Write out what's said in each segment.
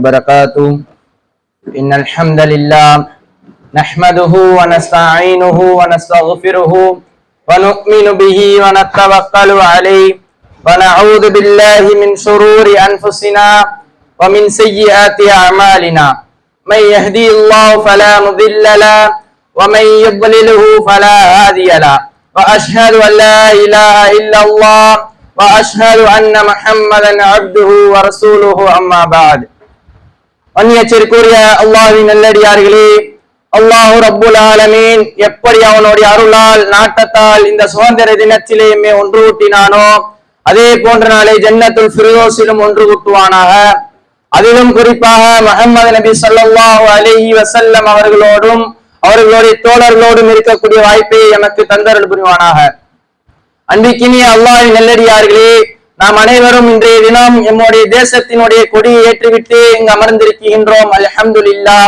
وبركاته. إن الحمد لله نحمده ونستعينه ونستغفره ونؤمن به ونتوكل عليه ونعوذ بالله من شرور أنفسنا ومن سيئات أعمالنا. من يهدي الله فلا مضل له ومن يضلله فلا هادي له. وأشهد أن لا إله إلا الله وأشهد أن محمدا عبده ورسوله أما بعد. அந்நியச்சிற்குரிய அல்லாஹின் நல்லடியார்களே அல்லாஹு ரப்புல் ஆலமீன் எப்படி அவனுடைய அருளால் நாட்டத்தால் இந்த சுதந்திர தினத்திலேயுமே ஒன்று கூட்டினானோ அதே போன்ற நாளை ஜன்னத்துல் ஃபிரோஸிலும் ஒன்று கூட்டுவானாக அதிலும் குறிப்பாக முஹம்மது நபி சொல்லாஹு அலைஹி வசல்லம் அவர்களோடும் அவர்களுடைய தோழர்களோடும் இருக்கக்கூடிய வாய்ப்பை எமக்கு தந்தருள் புரிவானாக. அன்றைக்கினிய அல்லாஹின் நெல்லடியார்களே நாம் அனைவரும் இன்றைய தினம் எம்முடைய தேசத்தினுடைய கொடியை ஏற்றிவிட்டு இங்கு அமர்ந்திருக்கின்றோம். அல்ஹம்துலில்லா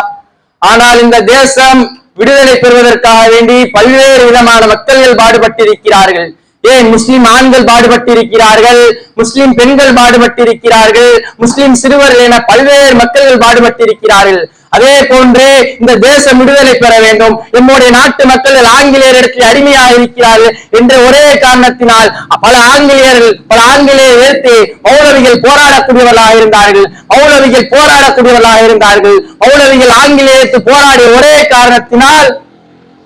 ஆனால் இந்த தேசம் விடுதலை பெறுவதற்காக வேண்டி பல்வேறு விதமான மக்கள்கள் பாடுபட்டிருக்கிறார்கள். ஏன் முஸ்லிம் ஆண்கள் பாடுபட்டிருக்கிறார்கள்? முஸ்லிம் பெண்கள் பாடுபட்டிருக்கிறார்கள்? முஸ்லிம் சிறுவர்கள் என பல்வேறு மக்கள்கள் பாடுபட்டிருக்கிறார்கள். அதே போன்று இந்த தேசம் விடுதலை பெற வேண்டும். எம்முடைய நாட்டு மக்கள் ஆங்கிலேயருக்கு அடிமையாக இருக்கிறார்கள் என்ற ஒரே காரணத்தினால் பல ஆங்கிலேயர்கள் பல ஆங்கிலேயர் எதிர்த்து மௌலவிகள் போராடக்கூடியவர்களாக இருந்தார்கள். மௌலவிகள் போராடக்கூடியவர்களாக இருந்தார்கள். மௌலவிகள் ஆங்கிலேயத்து போராடிய ஒரே காரணத்தினால்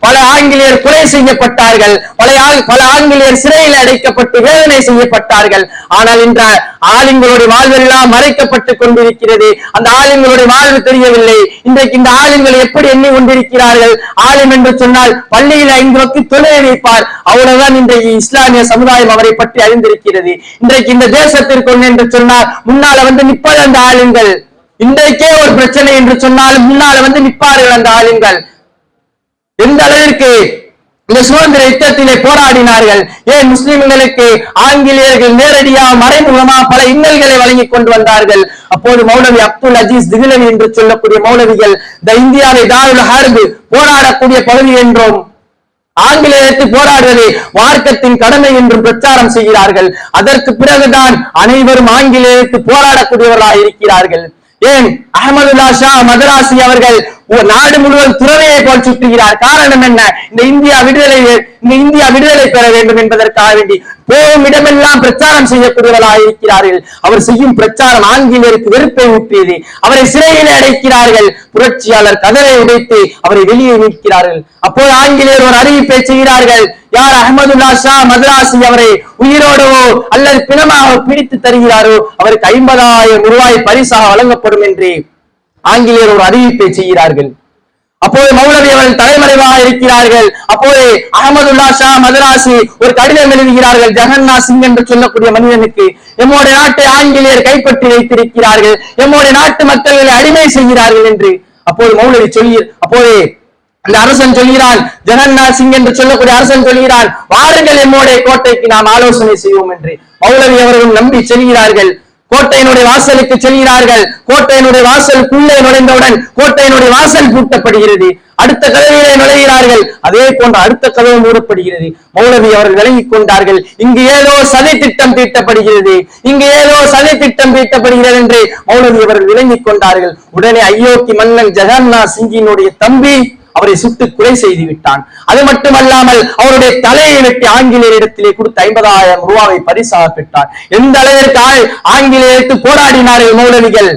பல ஆங்கிலேயர் கொலை செய்யப்பட்டார்கள். பல பல ஆங்கிலேயர் சிறையில் அடைக்கப்பட்டு வேதனை செய்யப்பட்டார்கள். ஆனால் இன்ற ஆளுங்களுடைய வாழ்வெல்லாம் மறைக்கப்பட்டு கொண்டிருக்கிறது. அந்த ஆளுங்களுடைய வாழ்வு தெரியவில்லை. இன்றைக்கு இந்த ஆளுங்கள் எப்படி எண்ணி கொண்டிருக்கிறார்கள்? ஆளும் என்று சொன்னால் பள்ளியில் ஐந்து வக்கு தொழிலை வைப்பார். அவ்வளவுதான் இன்றைக்கு இஸ்லாமிய சமுதாயம் அவரை பற்றி அறிந்திருக்கிறது. இன்றைக்கு இந்த தேசத்திற்கு ஒன்று என்று சொன்னால் முன்னால வந்து நிற்பது அந்த ஆளுங்கள் இன்றைக்கே ஒரு பிரச்சனை என்று சொன்னால் முன்னால வந்து நிற்பார்கள் அந்த ஆளுங்கள் எந்த அளவிற்கு இந்த சுதந்திர யுத்தத்திலே போராடினார்கள். ஏன் முஸ்லிம்களுக்கு ஆங்கிலேயர்கள் நேரடியாக மறைமுகமா பல இன்னல்களை வழங்கி கொண்டு வந்தார்கள். அப்போது மௌலவி அப்துல் அஜீஸ் திகிலவி என்று சொல்லக்கூடிய மௌலவிகள் இந்த இந்தியாவை தாருல ஹார்பு போராடக்கூடிய பகுதி என்றும் ஆங்கிலேயருக்கு போராடுவது வார்க்கத்தின் கடமை என்றும் பிரச்சாரம் செய்கிறார்கள். அதற்கு பிறகுதான் அனைவரும் ஆங்கிலேயத்து போராடக்கூடியவர்களாக இருக்கிறார்கள். ஏன்? அகமதுல்லா ஷா மதராசி அவர்கள் நாடு முழுவதும் துறவையை போல் சுற்றுகிறார். காரணம் என்ன? இந்த இந்தியா விடுதலை இந்த இந்தியா விடுதலை பெற வேண்டும் என்பதற்காக வேண்டி போகும் இடமெல்லாம் பிரச்சாரம் செய்யக்கூடியவர்களாக இருக்கிறார்கள் அவர் செய்யும் பிரச்சாரம் ஆங்கிலேயருக்கு வெறுப்பை ஊற்றியது அவரை சிறையில் அடைக்கிறார்கள். புரட்சியாளர் கதரை உடைத்து அவரை வெளியே நிற்கிறார்கள் அப்போது ஆங்கிலேயர் ஒரு அறிவிப்பை செய்கிறார்கள். யார் அகமதுல்லா ஷா மதராசி அவரை உயிரோடவோ அல்லது பிணமாக பிடித்து தருகிறாரோ அவருக்கு ஐம்பதாயிரம் ரூபாய் பரிசாக வழங்கப்படும் என்று. ஆங்கிலேயர் ஒரு அறிவிப்பை செய்கிறார்கள். அப்போது மௌலவி அவர்கள் தலைமறைவாக இருக்கிறார்கள். அப்போது அகமதுல்லா ஷா மதராசி ஒரு கடிதம் எழுதுகிறார்கள். ஜெகன்னா சிங் என்று சொல்லக்கூடிய மனிதனுக்கு எம்முடைய நாட்டை ஆங்கிலேயர் கைப்பற்றி வைத்திருக்கிறார்கள். எம்முடைய நாட்டு மக்களை அடிமை செய்கிறார்கள் என்று அப்போது மௌலவி சொல்லி அப்போது அந்த அரசன் சொல்கிறான் ஜெகநாத் சிங் என்று சொல்லக்கூடிய அரசன் சொல்கிறான் வாருங்கள் எம்முடைய கோட்டைக்கு நாம் ஆலோசனை செய்வோம் என்று. மௌலவி அவர்களும் நம்பி செல்கிறார்கள். கோட்டையினுடைய வாசலுக்கு செல்கிறார்கள். கோட்டையினுடைய வாசலுக்குள்ளே நுழைந்தவுடன் கோட்டையினுடைய வாசல் பூட்டப்படுகிறது. அடுத்த கதவிலே நுழைகிறார்கள். அதே போன்ற அடுத்த கதவு மூடப்படுகிறது. மௌலவி அவர்கள் விளங்கிக் கொண்டார்கள். இங்கு ஏதோ சதி திட்டம் தீட்டப்படுகிறது. இங்கு ஏதோ சதி திட்டம் தீட்டப்படுகிறது என்று மௌலவி அவர்கள் விளங்கிக் கொண்டார்கள். உடனே ஐயோக்கி மன்னன் ஜெகன்னா சிங்கினுடைய தம்பி அவரை சுட்டு கொலை செய்து விட்டான் அது மட்டுமல்லாமல் அவருடைய தலையை வெட்டி ஆங்கிலேயரிடத்திலே கொடுத்து ஐம்பதாயிரம் ரூபாவை பரிசாக பெற்றார். எந்த அளவிற்கு ஆ- ஆங்கிலேயருக்கு போராடினார்கள் மௌலவிகள்?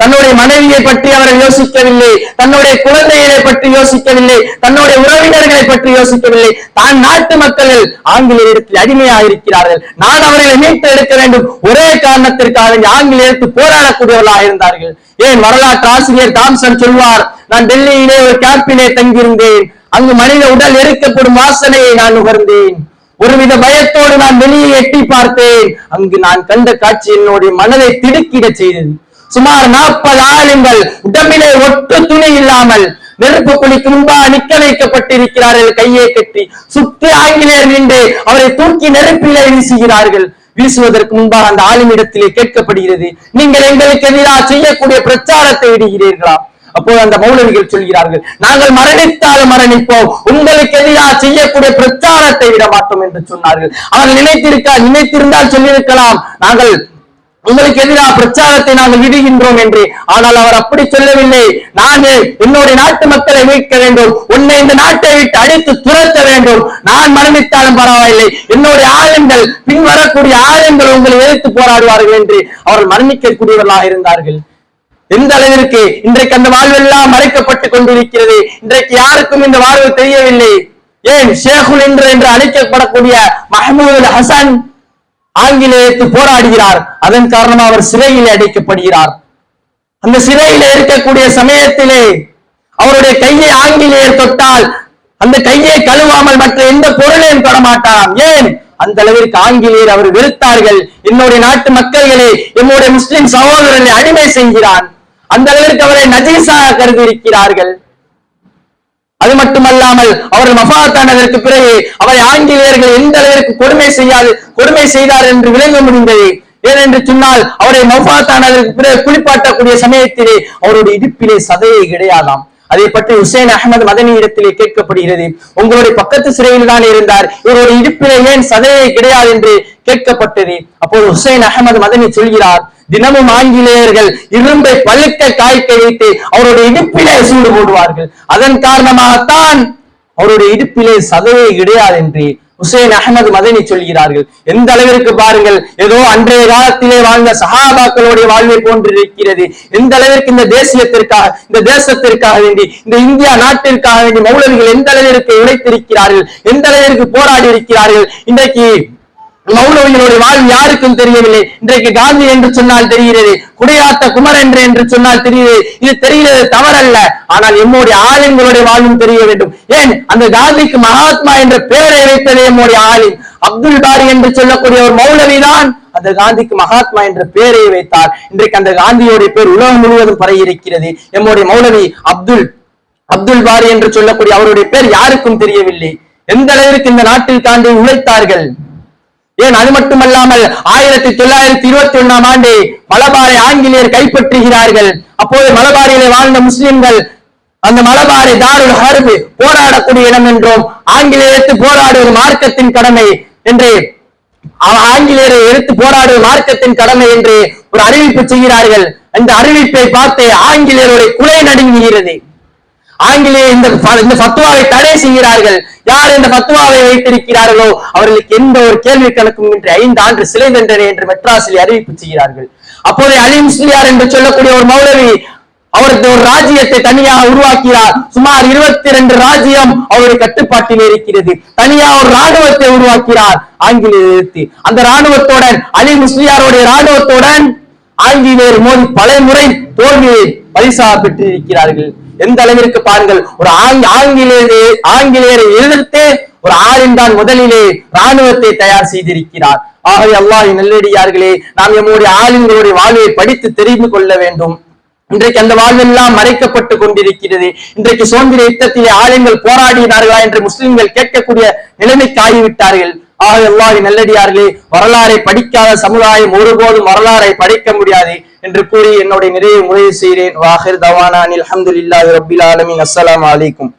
தன்னுடைய மனைவியை பற்றி அவர் யோசிக்கவில்லை. தன்னுடைய குழந்தைகளை பற்றி யோசிக்கவில்லை. தன்னுடைய உறவினர்களை பற்றி யோசிக்கவில்லை. தான் நாட்டு மக்கள் ஆங்கிலேயத்தில் அடிமையாக இருக்கிறார்கள் நான் அவர்களை மீட்டு எடுக்க வேண்டும். ஒரே காரணத்திற்காக ஆங்கிலேயருக்கு போராடக்கூடியவர்களாக இருந்தார்கள். ஏன்? வரலாற்று ஆசிரியர் தாம்சன் சொல்வார் நான் டெல்லியிலே ஒரு கேம்பிலே தங்கியிருந்தேன். அங்கு மனித உடல் எரிக்கப்படும் வாசனையை நான் நுகர்ந்தேன். ஒருவித பயத்தோடு நான் வெளியே எட்டி பார்த்தேன். அங்கு நான் கண்ட காட்சி என்னுடைய மனதை திடுக்கிடச் செய்தது. சுமார் நாற்பது ஆளுங்கள் உடம்பிலே ஒட்டு துணி இல்லாமல் நெருப்பு குழிக்கு முன்பாக நிக்க வைக்கப்பட்டிருக்கிறார்கள் கையை கட்டி. சுற்றி ஆங்கிலேயர் நின்று அவரை தூக்கி நெருப்பிலே வீசுகிறார்கள். வீசுவதற்கு முன்பாக அந்த ஆளுமிடத்திலே கேட்கப்படுகிறது நீங்கள் எங்களுக்கு எதிராக செய்யக்கூடிய பிரச்சாரத்தை விடுகிறீர்களா அப்போது அந்த மௌலவிகள் சொல்கிறார்கள் நாங்கள் மரணித்தாலும் மரணிப்போம் உங்களுக்கு எதிராக செய்யக்கூடிய பிரச்சாரத்தை விட மாட்டோம் என்று சொன்னார்கள். அவர்கள் நினைத்திருக்க நினைத்திருந்தால் சொல்லியிருக்கலாம். நாங்கள் உங்களுக்கு எதிராக பிரச்சாரத்தை நாங்கள் விடுகின்றோம் என்று. ஆனால் அவர் அப்படி சொல்லவில்லை. நாங்கள் என்னுடைய நாட்டு மக்களை மீட்க வேண்டும். உன்னை இந்த நாட்டை விட்டு அடித்து துரத்த வேண்டும். நான் மரணித்தாலும் பரவாயில்லை. என்னுடைய ஆளுங்கள் பின்வரக்கூடிய ஆளுங்கள் உங்களை எதிர்த்து போராடுவார்கள் என்று அவர்கள் மரணிக்கக்கூடியவர்களாக இருந்தார்கள். எந்த அளவிற்கு? இன்றைக்கு அந்த வாழ்வெல்லாம் மறைக்கப்பட்டுக் கொண்டிருக்கிறது. இன்றைக்கு யாருக்கும் இந்த வாழ்வு தெரியவில்லை. ஏன்? ஷேகுல் என்று என்று அழைக்கப்படக்கூடிய மஹமூது ஹசன் ஆங்கிலேயத்து போராடுகிறார். அதன் காரணமாக அவர் சிறையில் அடைக்கப்படுகிறார். அந்த சிறையில் இருக்கக்கூடிய சமயத்திலே அவருடைய கையை ஆங்கிலேயர் தொட்டால் அந்த கையை கழுவாமல் மற்ற எந்த பொருளையும் தொடமாட்டாராம். ஏன்? அந்த அளவிற்கு ஆங்கிலேயர் அவர் வெறுத்தார்கள். என்னுடைய நாட்டு மக்கள்களே என்னுடைய முஸ்லிம் சகோதரனை அடிமை செய்கிறான் அந்த அளவிற்கு அவரை நஜீசாக கருதி இருக்கிறார்கள். அது மட்டுமல்லாமல் அவர்கள் மஃபாத்தானதற்கு பிறகு அவரை ஆங்கிலேயர்கள் எந்த அளவிற்கு கொடுமை செய்யாது கொடுமை செய்தார் என்று விளங்க முடிந்தது. ஏனென்று சொன்னால் அவரை மஃபாத்தானதற்கு பிறகு குளிப்பாட்டக்கூடிய சமயத்திலே அவருடைய இடுப்பிலே சதையை கிடையாதாம். அதை பற்றி ஹுசேன் அகமது மதனி இடத்திலே கேட்கப்படுகிறது. உங்களுடைய பக்கத்து சிறையில் தான் இருந்தார். இவருடைய இடுப்பிலே ஏன் சதையை கிடையாது என்று கேட்கப்பட்டது. அப்போது ஹுசேன் அகமது மதனி சொல்கிறார் தினமும் ஆங்கிலேயர்கள் இரும்பை பழுக்க காய்க்க வைத்து அவருடைய இடுப்பிலே சூடு போடுவார்கள். அதன் காரணமாகத்தான் அவருடைய இடுப்பிலே சதையே கிடையாது என்று ஹுசேன் அகமது மதனி சொல்கிறார்கள். எந்த அளவிற்கு பாருங்கள் ஏதோ அன்றைய காலத்திலே வாழ்ந்த சஹாபாக்களுடைய வாழ்வை போன்று இருக்கிறது எந்த அளவிற்கு இந்த தேசியத்திற்காக இந்த தேசத்திற்காக வேண்டி இந்த இந்தியா நாட்டிற்காக வேண்டி மௌலவிகள் எந்த அளவிற்கு உழைத்திருக்கிறார்கள் எந்த அளவிற்கு போராடி இருக்கிறார்கள் இன்றைக்கு மௌலவிகளுடைய வாழ்வு யாருக்கும் தெரியவில்லை. இன்றைக்கு காந்தி என்று சொன்னால் தெரிகிறது குடியாத்த குமர் என்று என்று சொன்னால் தெரியுது இது தெரிகிறது தவறல்ல. ஆனால் எம்முடைய ஆலயங்களுடைய வாழ்வும் தெரிய வேண்டும். ஏன்? அந்த காந்திக்கு மகாத்மா என்ற பெயரை வைத்தது எம்முடைய ஆலயம் அப்துல் பாரி என்று சொல்லக்கூடிய ஒரு மௌலவிதான் அந்த காந்திக்கு மகாத்மா என்ற பெயரை வைத்தார். இன்றைக்கு அந்த காந்தியோடைய பேர் உலகம் முழுவதும் பரவி இருக்கிறது எம்முடைய மௌலவி அப்துல் அப்துல் பாரி என்று சொல்லக்கூடிய அவருடைய பேர் யாருக்கும் தெரியவில்லை. எந்த அளவிற்கு இந்த நாட்டில் தாண்டி உழைத்தார்கள்? ஏன் அது மட்டுமல்லாமல் ஆயிரத்தி தொள்ளாயிரத்தி இருபத்தி ஒண்ணாம் ஆண்டு மலபாரை ஆங்கிலேயர் கைப்பற்றுகிறார்கள். அப்போது மலபாரியிலே வாழ்ந்த முஸ்லிம்கள் அந்த மலபாரை தாருள் ஹருபு போராடக்கூடிய இடம் என்றும் ஆங்கிலேயத்து போராடுவது மார்க்கத்தின் கடமை என்று ஆங்கிலேயரை எடுத்து போராடுவது மார்க்கத்தின் கடமை என்று ஒரு அறிவிப்பு செய்கிறார்கள். அந்த அறிவிப்பை பார்த்து ஆங்கிலேயருடைய குலை நடுங்குகிறது. ஆங்கிலேய இந்த இந்த பத்துவாவை தடை செய்கிறார்கள். யார் இந்த பத்துவாவை வைத்திருக்கிறார்களோ அவர்களுக்கு எந்த ஒரு கேள்வி கணக்கும் இன்றி ஐந்து ஆண்டு சிலை தண்டனை என்று மெட்ராஸில் அறிவிப்பு செய்கிறார்கள். அப்போது அலி முஸ்லியார் என்று சொல்லக்கூடிய ஒரு மௌலவி அவருக்கு ஒரு ராஜ்யத்தை தனியாக உருவாக்கிறார் சுமார் இருபத்தி இரண்டு ராஜ்யம் அவருடைய கட்டுப்பாட்டில் இருக்கிறது. தனியா ஒரு ராணுவத்தை உருவாக்கிறார் ஆங்கிலேயர் அந்த ராணுவத்துடன் அலி முஸ்லியாருடைய ராணுவத்துடன் ஆங்கிலேயர் மோதி பல முறை தோல்வியை பரிசாக பெற்றிருக்கிறார்கள். எந்த அளவிற்கு பாருங்கள் ஒரு ஆங்- ஆங்கிலேயரை எதிர்த்து ஒரு ஆளின் தான் முதலிலே ராணுவத்தை தயார் செய்திருக்கிறார். ஆகவே அல்லாஹ் நல்லடியார்களே நாம் எம்முடைய ஆளுங்களுடைய வாழ்வை படித்து தெரிந்து கொள்ள வேண்டும். இன்றைக்கு அந்த வாழ்வெல்லாம் மறைக்கப்பட்டு கொண்டிருக்கிறது. இன்றைக்கு சுதந்திர யுத்தத்திலே ஆளுங்கள் போராடினார்களா என்று முஸ்லிம்கள் கேட்கக்கூடிய நிலைமைக்கு ஆகிவிட்டார்கள். ஆக எல்லாரும் நல்லடியார்களே வரலாறை படிக்காத சமுதாயம் ஒருபோதும் வரலாறை படிக்க முடியாது. என்று கூறி என்னுடைய நிறைய முறையை செய்கிறேன். வாஹிர் தவானானில் அல்ஹம்துலில்லாஹி ரபில் ஆலமின். அஸ்லாம் அலைக்கும்.